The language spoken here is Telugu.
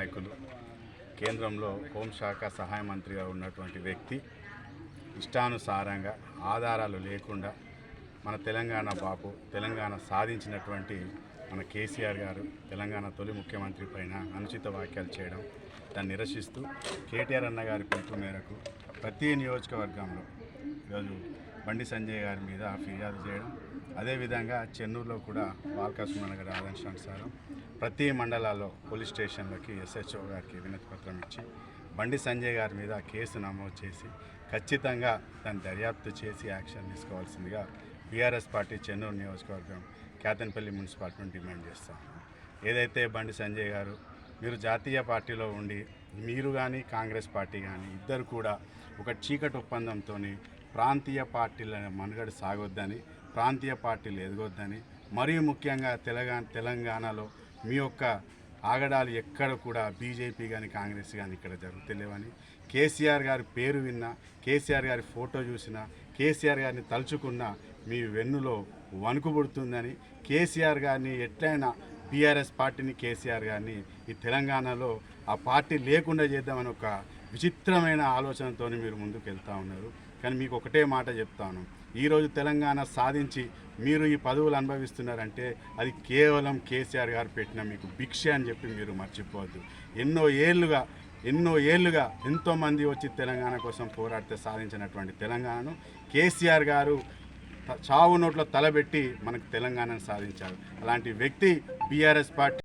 నాయకులు. కేంద్రంలో హోంశాఖ సహాయ మంత్రిగా ఉన్నటువంటి వ్యక్తి ఇష్టానుసారంగా ఆధారాలు లేకుండా మన తెలంగాణ బాపు తెలంగాణ సాధించినటువంటి మన కేసీఆర్ గారు తెలంగాణ తొలి ముఖ్యమంత్రి పైన అనుచిత వ్యాఖ్యలు చేయడం దాన్ని నిరసిస్తూ కేటీఆర్ అన్న గారి పిలుపు మేరకు ప్రతి నియోజకవర్గంలో ఈరోజు బండి సంజయ్ గారి మీద ఫిర్యాదు చేయడం. అదేవిధంగా చెన్నూరులో కూడా బాలకృష్ణ గారి ఆదేశానుసారం ప్రతి మండలాల్లో పోలీస్ స్టేషన్లకి ఎస్హెచ్ఓ గారికి వినతి పత్రం ఇచ్చి బండి సంజయ్ గారి మీద కేసు నమోదు చేసి ఖచ్చితంగా దాన్ని దర్యాప్తు చేసి యాక్షన్ తీసుకోవాల్సిందిగా బీఆర్ఎస్ పార్టీ చెన్నూరు నియోజకవర్గం కేతన్పల్లి మున్సిపాలిటీని డిమాండ్ చేస్తాం ఏదైతే బండి సంజయ్ గారు మీరు జాతీయ పార్టీలో ఉండి మీరు కానీ కాంగ్రెస్ పార్టీ కానీ ఇద్దరు కూడా ఒక చీకటి ఒప్పందంతో ప్రాంతీయ పార్టీల మనుగడ సాగొద్దని ప్రాంతీయ పార్టీలు ఎదగొద్దని మరియు ముఖ్యంగా తెలంగాణ తెలంగాణలో మీ యొక్క ఆగడాలు ఎక్కడ కూడా బీజేపీ కానీ కాంగ్రెస్ కానీ ఇక్కడ జరుగుతలేవని కేసీఆర్ గారి పేరు విన్నా కేసీఆర్ గారి ఫోటో చూసినా కేసీఆర్ గారిని తలుచుకున్నా మీ వెన్నులో వణుకు పుడుతుందని కేసీఆర్ గారిని ఎట్లయినా బీఆర్ఎస్ పార్టీని కేసీఆర్ గారిని ఈ తెలంగాణలో ఆ పార్టీ లేకుండా చేద్దామని ఒక విచిత్రమైన ఆలోచనతో మీరు ముందుకు వెళ్తూ ఉన్నారు. కానీ మీకు ఒకటే మాట చెప్తాను. ఈరోజు తెలంగాణ సాధించి మీరు ఈ పదవులు అనుభవిస్తున్నారంటే అది కేవలం కేసీఆర్ గారు పెట్టిన మీకు భిక్ష అని చెప్పి మీరు మర్చిపోవద్దు. ఎన్నో ఏళ్ళుగా ఎన్నో ఏళ్ళుగా ఎంతోమంది వచ్చి తెలంగాణ కోసం పోరాడితే సాధించినటువంటి తెలంగాణను కేసీఆర్ గారు చావు నోట్లో తలబెట్టి మనకు తెలంగాణను సాధించారు. అలాంటి వ్యక్తి బీఆర్ఎస్ పార్టీ